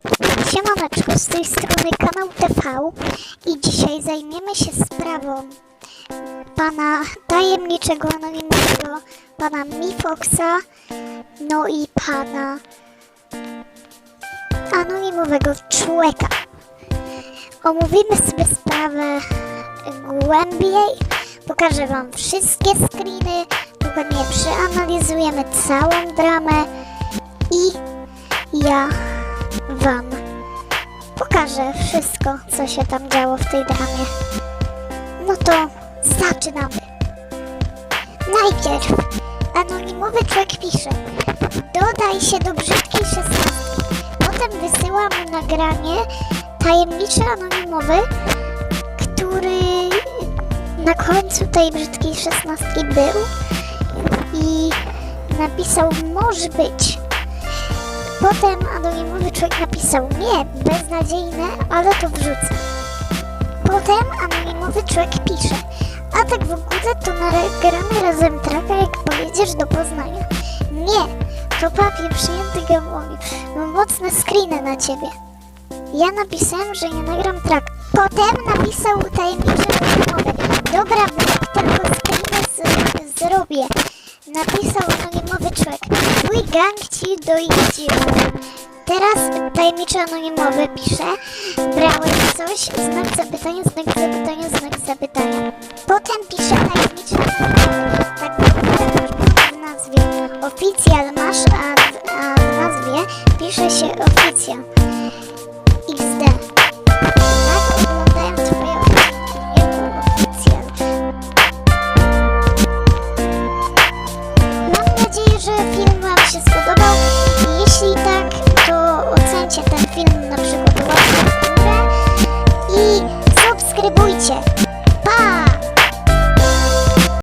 Siemaneczko, z tej strony kanał TV i dzisiaj zajmiemy się sprawą pana tajemniczego anonimowego, pana Mifoxa, no i pana anonimowego człowieka. Omówimy sobie sprawę głębiej, pokażę wam wszystkie screeny, dokładnie przeanalizujemy całą dramę i ja wam pokażę wszystko, co się tam działo w tej dramie. No to zaczynamy. Najpierw anonimowy człowiek pisze Dodaj się do brzydkiej szesnastki. Potem wysyła mu nagranie tajemniczy anonimowy, który na końcu tej brzydkiej szesnastki był i napisał może być. Potem anonimowy człowiek napisał nie, beznadziejne, ale to wrzucę. Potem anonimowy człowiek pisze a tak w ogóle to nagramy razem traka jak pojedziesz do Poznania. Nie, to papier przyjęty gamowi. Mam mocne screeny na ciebie. Ja napisałem, że nie nagram track. Potem napisał tajemniczy Napisał anonimowy człowiek. Twój gang ci doidzie. Teraz tajemniczy anonimowy pisze Brałeś coś? Znak zapytania, znak zapytania, znak zapytania. Potem pisze tajemniczy anonimowy. Tak w nazwie oficjal masz, a, w- a w nazwie pisze się oficjal. film na przykład i subskrybujcie.